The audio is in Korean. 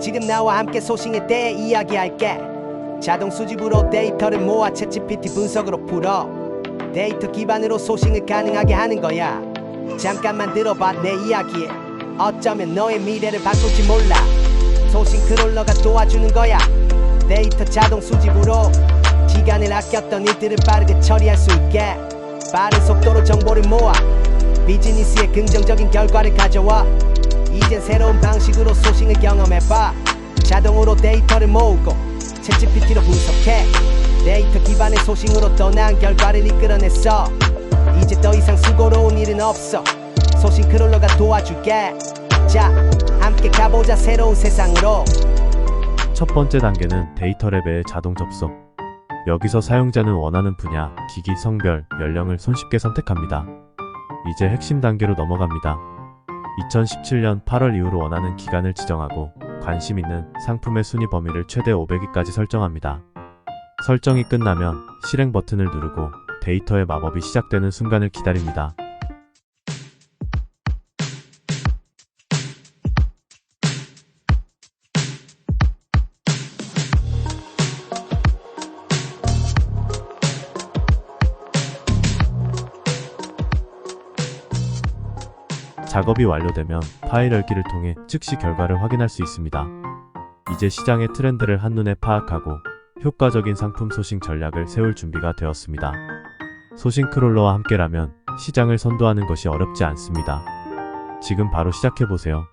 지금 나와 함께 소싱에 대해 이야기할게. 자동 수집으로 데이터를 모아 챗GPT 분석으로 풀어. 데이터 기반으로 소싱을 가능하게 하는 거야. 잠깐만 들어봐 내 이야기 어쩌면 너의 미래를 바꿀지 몰라. 소싱 크롤러가 도와주는 거야. 데이터 자동 수집으로 시간을 아꼈던 일들을 빠르게 처리할 수 있게. 빠른 속도로 정보를 모아. 비즈니스에 긍정적인 결과를 가져와 이젠 새로운 방식으로 소싱을 경험해봐 자동으로 데이터를 모으고 챗GPT로 분석해 데이터 기반의 소싱으로 더 나은 결과를 이끌어냈어 이제 더 이상 수고로운 일은 없어 소싱 크롤러가 도와줄게 자 함께 가보자 새로운 세상으로 첫 번째 단계는 데이터 레벨의 자동 접속. 여기서 사용자는 원하는 분야, 기기, 성별, 연령을 손쉽게 선택합니다. 이제 핵심 단계로 넘어갑니다. 2017년 8월 이후로 원하는 기간을 지정하고 관심 있는 상품의 순위 범위를 최대 500위까지 설정합니다. 설정이 끝나면 실행 버튼을 누르고 데이터의 마법이 시작되는 순간을 기다립니다. 작업이 완료되면 파일 열기를 통해 즉시 결과를 확인할 수 있습니다. 이제 시장의 트렌드를 한눈에 파악하고 효과적인 상품 소싱 전략을 세울 준비가 되었습니다. 소싱 크롤러와 함께라면 시장을 선도하는 것이 어렵지 않습니다. 지금 바로 시작해보세요.